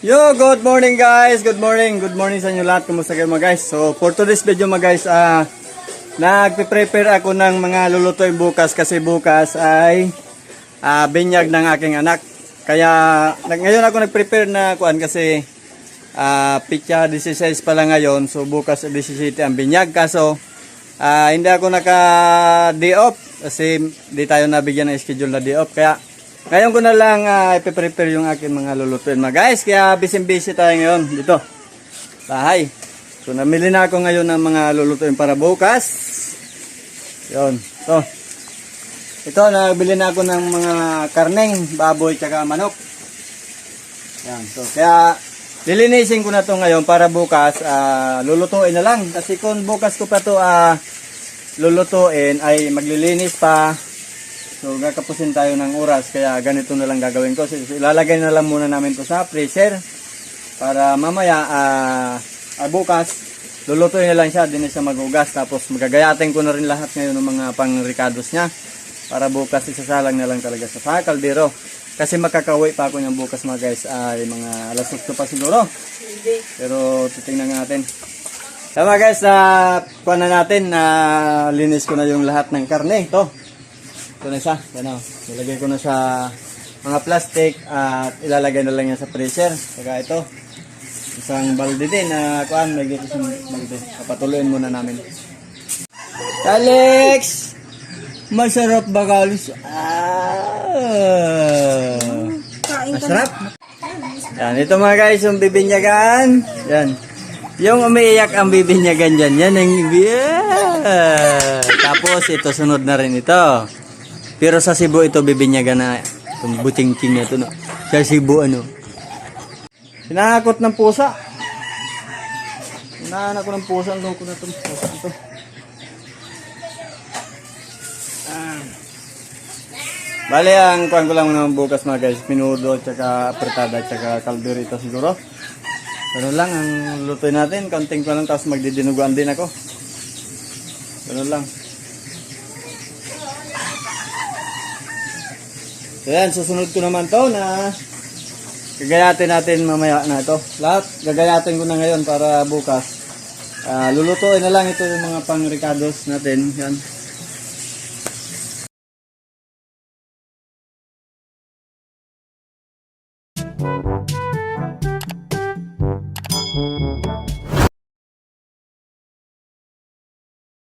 Yo, good morning guys. Good morning. Good morning sa inyo lahat. Kumusta kayo mga guys? So, for today's video mga guys, ah nagpe-prepare ako ng mga lulutuin bukas kasi bukas ay ah, binyag ng aking anak. Kaya ngayon ako nag-prepare na kuan kasi ah pitya 16 pa lang ngayon. So bukas 17 ang binyag kaso ah, hindi ako naka day off kasi di tayo nabigyan ng schedule na day off kaya ngayon ko na lang uh, ipe-prepare yung aking mga lulutuin mga guys. Kaya busy-busy tayo ngayon dito. Bahay. So namili na ako ngayon ng mga lulutuin para bukas. Yon. To. Ito, nabili na ako ng mga karneng, baboy, tsaka manok. Yan. So, kaya lilinisin ko na to ngayon para bukas ah, lulutuin na lang. Kasi kung bukas ko pa to ah, lulutuin ay maglilinis pa. So gagapusin tayo ng oras kaya ganito na lang gagawin ko. So, ilalagay na lang muna namin to sa freezer para mamaya ah, ah, bukas lulutuin na lang siya din siya magugas tapos magagayatin ko na rin lahat ngayon ng mga pang-ricados niya para bukas isasalang na lang talaga sa sa kaldero. Kasi makakauwi pa ako niyang bukas mga guys ay mga alas 8 pa siguro. Pero titingnan natin. Tama guys, na kuha na natin na linis ko na yung lahat ng karne. Ito. Ito na siya. Ano, nilagay ko na sa mga plastic at ilalagay na lang yan sa freezer. Saka ito, isang balde din na kuan, may gito isang balde. Papatuloyin muna namin. Alex! Masarap ba kalis? Ah! Masarap? Yan, ito mga guys, yung bibinyagan. Yan. Yung umiiyak ang bibinyagan dyan. Yan ang yeah. Tapos ito sunod na rin ito. Pero sa Cebu ito bibinyagan na itong buting-ting na ito. No? Sa Cebu ano. Hinahakot ng pusa. Hinahanak ko ng pusa. Ang ko na itong pusa ito. Bale, ang kuhan ko lang naman bukas mga guys. Minudo, tsaka apretada, tsaka kalderita siguro. Ganun lang ang lutuin natin. Kaunting ko lang tapos magdidinuguan din ako. Ganun lang. So yan, susunod ko naman to na gagayatin natin mamaya na ito. Lahat gagayatin ko na ngayon para bukas. Uh, lulutuin na lang ito yung mga pang ricados natin. Yan.